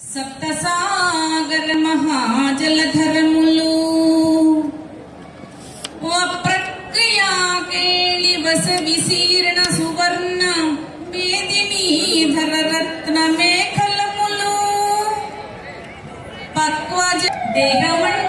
సప్తసాగర మహాజలధరములు. ప్రక్రియా వస విశీర్ణ సువర్ణ మేదినీధర రత్న మేఖలములు పక్వజ దేహమండలీ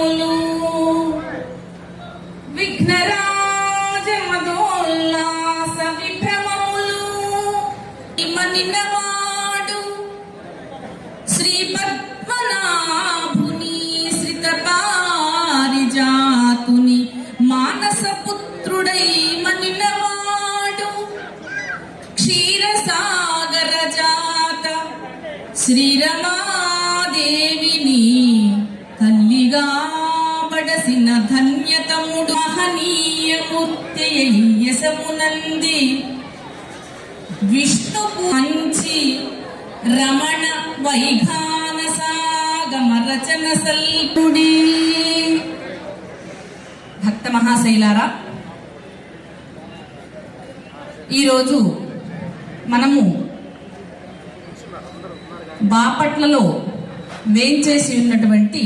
విఘ్నములు విఘ్నరాజ మదోల్లాస విభ్రమములు. ఇమనినవాడు శ్రీ పద్మనాభుని శ్రిత పారిజాతుని మానస పుత్రుడై మనినవాడు క్షీరసాగర జాత శ్రీరమాదేవిని తల్లిగా ధన్యతముడు మహనీయమూర్తి విష్ణు మంచి రమణ వైఖానసాగమ రచన సల్పుడి. భక్త మహాశైలారా ఈరోజు మనము బాపట్లలో వేంచేసి ఉన్నటువంటి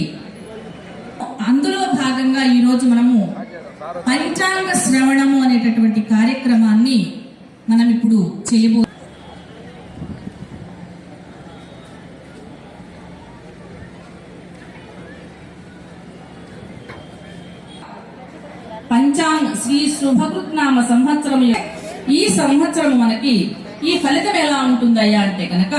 భాగంగా ఈరోజు మనము పంచాంగ శ్రవణము అనేటటువంటి కార్యక్రమాన్ని మనం ఇప్పుడు చేయబో పంచాంగ శ్రీ శుభకృత్నామ సంవత్సరం ఈ సంవత్సరం మనకి ఈ ఫలితం ఎలా ఉంటుందయ్యా అంటే కనుక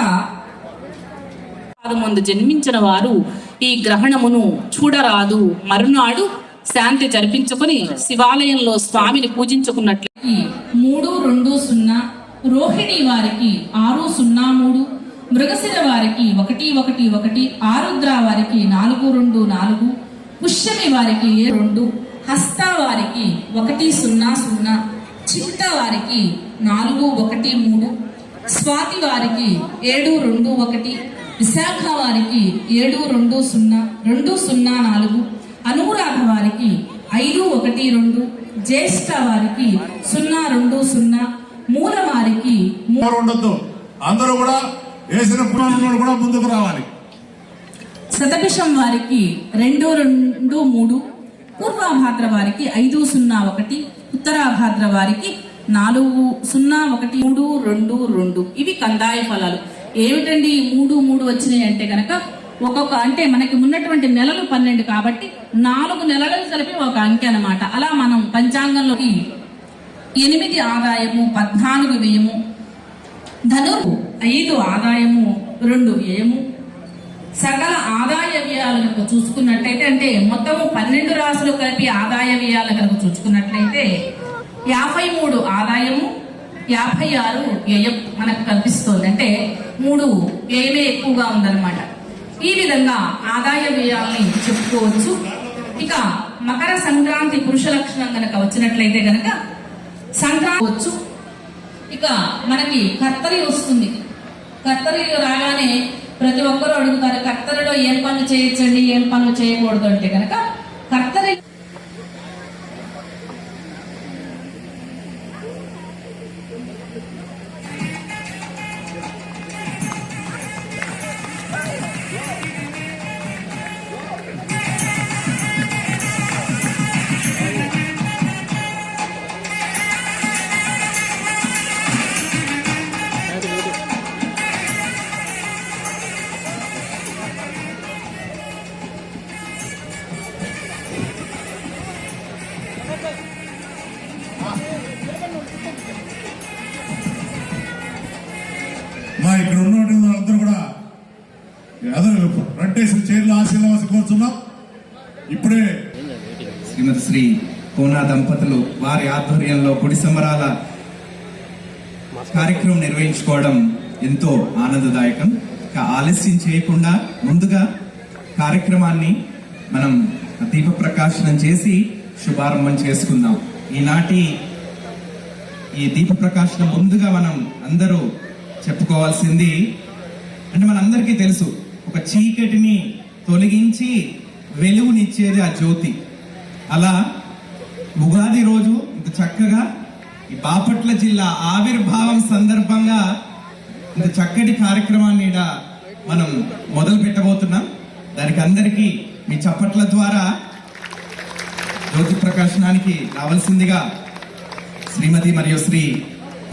ముందు జన్మించిన వారు ఈ గ్రహణమును చూడరాదు. మరునాడు శాంతి జరిపించుకుని శివాలయంలో స్వామిని పూజించుకున్నట్లు మూడు రెండు సున్నా రోహిణి వారికి ఆరు సున్నా మూడు మృగశిర వారికి ఒకటి ఒకటి ఒకటి ఆరుద్ర వారికి నాలుగు రెండు నాలుగు పుష్యమి వారికి ఏ రెండు హస్త వారికి ఒకటి సున్నా సున్నా చిత్త వారికి నాలుగు ఒకటి మూడు స్వాతి వారికి ఏడు రెండు ఒకటి విశాఖ వారికి ఏడు రెండు సున్నా రెండు సున్నా నాలుగు అనురాధ వారికి ఐదు ఒకటి రెండు జ్యేష్ఠ వారికి సున్నా రెండు సున్నా మూల వారికి ఉండొద్దు? అందరూ కూడా వేసిన కూడా ముందుకు రావాలి. శతభిషం వారికి రెండు రెండు మూడు పూర్వాభాద్ర వారికి ఐదు సున్నా ఒకటి ఉత్తరాభాద్ర వారికి నాలుగు సున్నా ఒకటి మూడు రెండు రెండు. ఇవి కందాయ ఫలాలు. ఏమిటండి ఈ మూడు మూడు వచ్చినాయి అంటే కనుక ఒక్కొక్క అంటే మనకి ఉన్నటువంటి నెలలు పన్నెండు కాబట్టి నాలుగు నెలలు కలిపి ఒక అంకె అనమాట అలా మనం పంచాంగంలోకి ఎనిమిది ఆదాయము పద్నాలుగు వ్యయము ధనురు ఐదు ఆదాయము రెండు వ్యయము సకల ఆదాయ వ్యయాలు కనుక చూసుకున్నట్లయితే అంటే మొత్తము పన్నెండు రాసులు కలిపి ఆదాయ వ్యయాలు కనుక చూసుకున్నట్లయితే యాభై మూడు ఆదాయము యాభై ఆరు వ్యయం మనకు కనిపిస్తుంది అంటే మూడు వ్యయమే ఎక్కువగా ఉందన్నమాట. ఈ విధంగా ఆదాయ వ్యయాల్ని చెప్పుకోవచ్చు. ఇక మకర సంక్రాంతి పురుష లక్షణం గనక వచ్చినట్లయితే గనక సంక్రాంతి వచ్చు ఇక మనకి కత్తరి వస్తుంది. కత్తరి రాగానే ప్రతి ఒక్కరూ అడుగుతారు కత్తరిలో ఏం పనులు చేయొచ్చండి? ఏం పనులు చేయకూడదు? అంటే కనుక కత్తరి ఉన్నటువంటి వాళ్ళందరూ కూడా ఎదురు రెంటేసి చైర్లు ఆశీర్వాసం కోరుతున్నాం. ఇప్పుడే శ్రీమతి శ్రీ కోనా దంపతులు వారి ఆధ్వర్యంలో గుడి సంబరాల కార్యక్రమం నిర్వహించుకోవడం ఎంతో ఆనందదాయకం. ఆలస్యం చేయకుండా ముందుగా కార్యక్రమాన్ని మనం దీప ప్రకాశనం చేసి శుభారంభం చేసుకుందాం. ఈనాటి ఈ దీప ప్రకాశనం ముందుగా మనం అందరూ చెప్పుకోవాల్సింది. అంటే మనందరికీ తెలుసు ఒక చీకటిని తొలగించి వెలుగునిచ్చేది ఆ జ్యోతి. అలా ఉగాది రోజు ఇంత చక్కగా ఈ బాపట్ల జిల్లా ఆవిర్భావం సందర్భంగా ఇంత చక్కటి కార్యక్రమాన్ని మనం మొదలు పెట్టబోతున్నాం. దానికి అందరికీ మీ చప్పట్ల ద్వారా జ్యోతి ప్రకాశనానికి రావాల్సిందిగా శ్రీమతి మరియు శ్రీ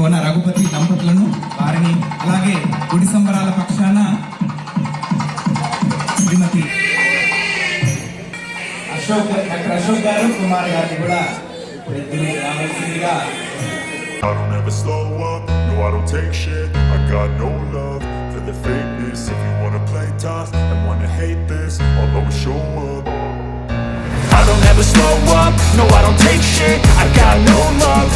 కోన రఘుపతి దంపతులను వారిని అలాగే గుడి సంబరాల పక్షాన శ్రీమతి అశోక్ డాక్టర్ అశోక్ గారు కుమార్ గారిని కూడా ఇప్పుడు ఇద్దరు రావాల్సిందిగా I don't ever slow up, no I don't take shit I got no love for the fakeness If you wanna play tough and wanna hate this I'll always show up I don't ever slow up, no I don't take shit I got no love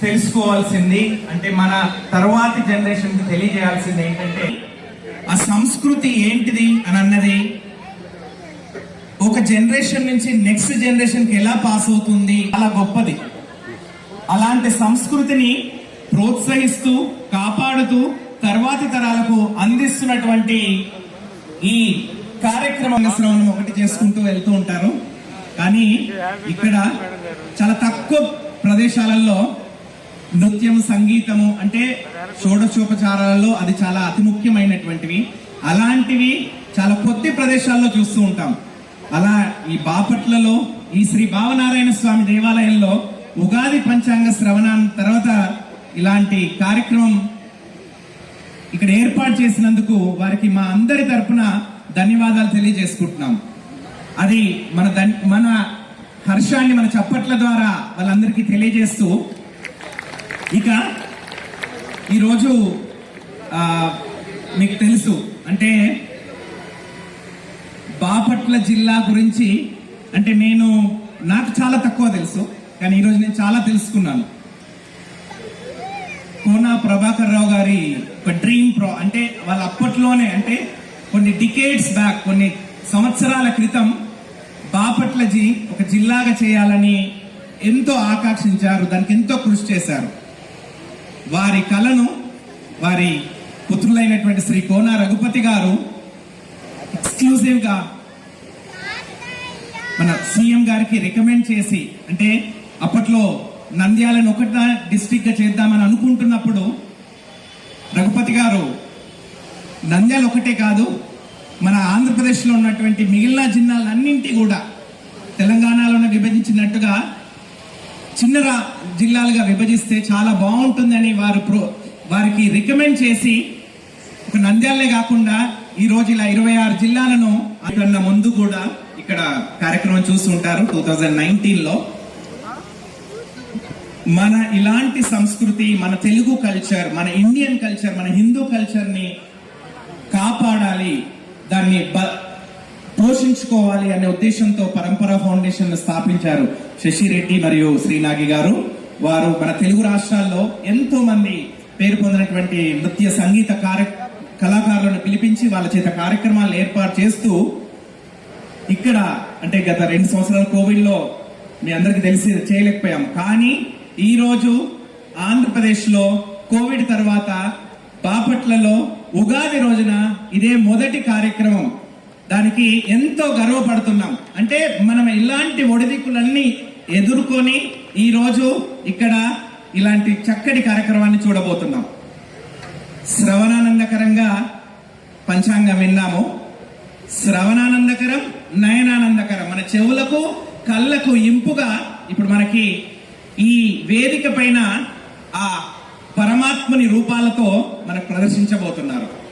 తెలుసుకోవాల్సింది. అంటే మన తర్వాతి జనరేషన్కి తెలియజేయాల్సింది ఏంటంటే ఆ సంస్కృతి ఏంటిది అని అన్నది ఒక జనరేషన్ నుంచి నెక్స్ట్ జనరేషన్కి ఎలా పాస్ అవుతుంది అలా గొప్పది. అలాంటి సంస్కృతిని ప్రోత్సహిస్తూ కాపాడుతూ తర్వాతి తరాలకు అందిస్తున్నటువంటి ఈ కార్యక్రమం శ్రవణం ఒకటి చేసుకుంటూ వెళ్తూ ఉంటారు. కానీ ఇక్కడ చాలా తక్కువ ప్రదేశాలలో నృత్యం సంగీతము అంటే షోడశోపచారాలలో అది చాలా అతి ముఖ్యమైనటువంటివి. అలాంటివి చాలా కొద్ది ప్రదేశాల్లో చూస్తూ ఉంటాం. అలా ఈ బాపట్లలో ఈ శ్రీ భావనారాయణ స్వామి దేవాలయంలో ఉగాది పంచాంగ శ్రవణం తర్వాత ఇలాంటి కార్యక్రమం ఇక్కడ ఏర్పాటు చేసినందుకు వారికి మా అందరి తరపున ధన్యవాదాలు తెలియజేసుకుంటున్నాం. అది మన మన హర్షాన్ని మన చప్పట్ల ద్వారా వాళ్ళందరికీ తెలియజేస్తూ ఇక ఈరోజు మీకు తెలుసు అంటే బాపట్ల జిల్లా గురించి అంటే నేను నాకు చాలా తక్కువ తెలుసు కానీ ఈరోజు నేను చాలా తెలుసుకున్నాను. కోనా ప్రభాకర్ రావు గారి ఒక డ్రీమ్ ప్రో అంటే వాళ్ళ అప్పట్లోనే అంటే కొన్ని డికేట్స్ బ్యాక్ కొన్ని సంవత్సరాల క్రితం బాపట్ల జి ఒక జిల్లాగా చేయాలని ఎంతో ఆకాంక్షించారు దానికి ఎంతో కృషి చేశారు. వారి కళను వారి పుత్రులైనటువంటి శ్రీ కోన రఘుపతి గారు ఎక్స్క్లూజివ్గా మన సీఎం గారికి రికమెండ్ చేసి అంటే అప్పట్లో నంద్యాలను ఒకట డిస్టిక్గా చేద్దామని అనుకుంటున్నప్పుడు రఘుపతి గారు నంద్యాల ఒకటే కాదు మన ఆంధ్రప్రదేశ్లో ఉన్నటువంటి మిగిలిన జిల్లాలన్నింటి కూడా తెలంగాణలోనే విభజించినట్టుగా చిన్న జిల్లాలుగా విభజిస్తే చాలా బాగుంటుందని వారు ప్రో వారికి రికమెండ్ చేసి ఒక నంద్యాలే కాకుండా ఈ రోజు ఇలా ఇరవై ఆరు జిల్లాలను కన్నా ముందు కూడా ఇక్కడ కార్యక్రమం చూస్తుంటారు టూ థౌజండ్ నైన్టీన్లో మన ఇలాంటి సంస్కృతి మన తెలుగు కల్చర్ మన ఇండియన్ కల్చర్ మన హిందూ కల్చర్ని కాపాడాలి. దాన్ని బ- పోషించుకోవాలి అనే ఉద్దేశంతో పరంపర ఫౌండేషన్ స్థాపించారు శశిరెడ్డి మరియు శ్రీనాగి గారు. వారు మన తెలుగు రాష్ట్రాల్లో ఎంతో మంది పేరు పొందినటువంటి నృత్య సంగీత కార్య కళాకారులను పిలిపించి వాళ్ళ చేత కార్యక్రమాలు ఏర్పాటు చేస్తూ ఇక్కడ అంటే గత రెండు సంవత్సరాల కోవిడ్లో మీ అందరికి తెలిసి చేయలేకపోయాం. కానీ ఈ రోజు ఆంధ్రప్రదేశ్లో కోవిడ్ తర్వాత బాపట్లలో ఉగాది రోజున ఇదే మొదటి కార్యక్రమం. దానికి ఎంతో గర్వపడుతున్నాం. అంటే మనం ఇలాంటి ఒడిదిక్కులన్నీ ఎదుర్కొని ఈరోజు ఇక్కడ ఇలాంటి చక్కటి కార్యక్రమాన్ని చూడబోతున్నాం. శ్రవణానందకరంగా పంచాంగం విన్నాము. శ్రవణానందకరం నయనానందకరం. మన చెవులకు కళ్ళకు ఇంపుగా ఇప్పుడు మనకి ఈ వేదిక పైన ఆ పరమాత్మని రూపాలతో మనకు ప్రదర్శించబోతున్నారు.